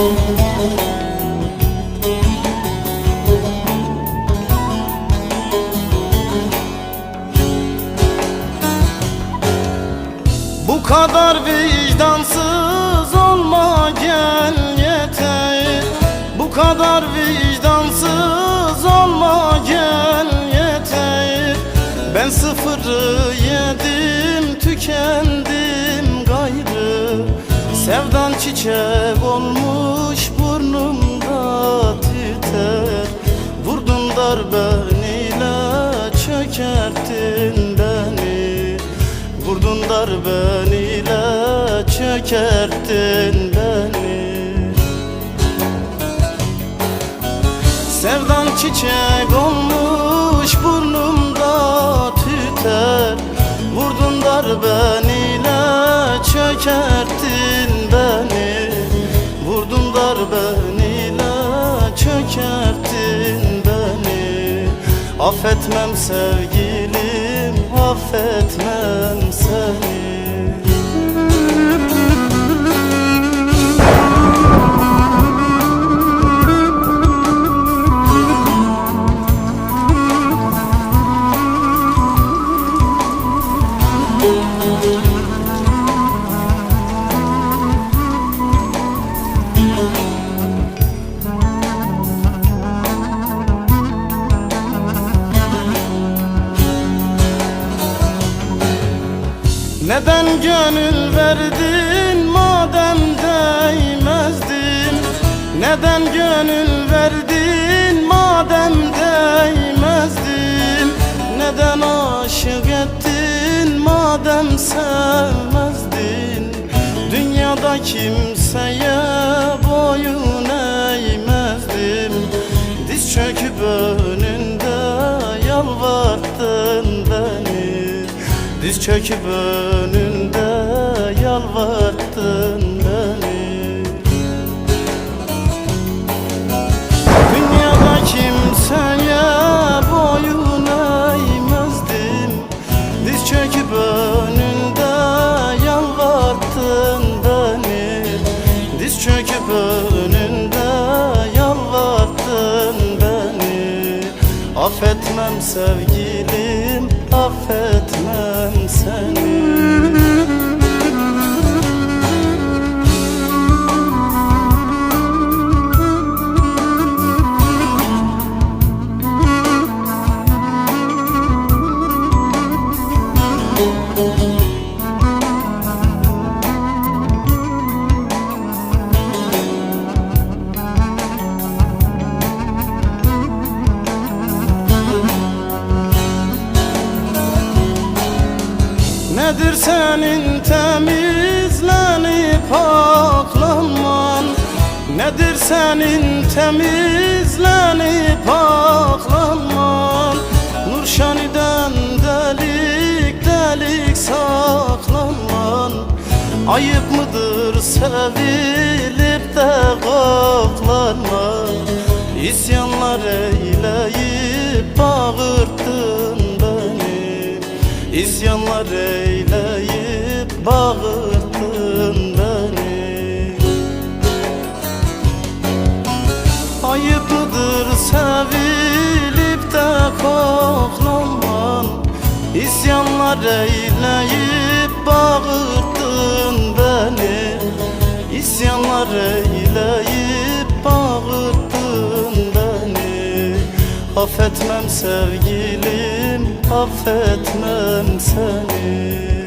Bu kadar vicdansız olma gel yeter. Bu kadar vicdansız olma gel yeter. Ben sıfırı yedim tükendim gayrı. Sevdan çiçek olmuş Vurdun darbeniyle çökerttin beni? Vurdun darbeniyle çökerttin beni? Sevdan çiçek olmuş Affetmem sevgilim affetmem seni Neden gönül verdin madem değmezdin? Neden gönül verdin madem değmezdin? Neden aşık ettin madem sevmezdin? Dünyada kimseye Diz çöküp önünde yalvarttın sevgilim, affetmem seni Nedir senin temizlenip aklanman? Nedir senin temizlenip aklanman? Nurşaniden delik delik saklanman. Ayıp mıdır sevilip de koklanman? İsyanlar eyleyip bağırttın İsyanlar eyleyip bağırttın beni. Ayıp mıdır sevilip de koklanman. İsyanlar eyleyip bağırttın beni. İsyanlar eyleyip bağırttın beni. Affetmem sevgilim, affetmem seni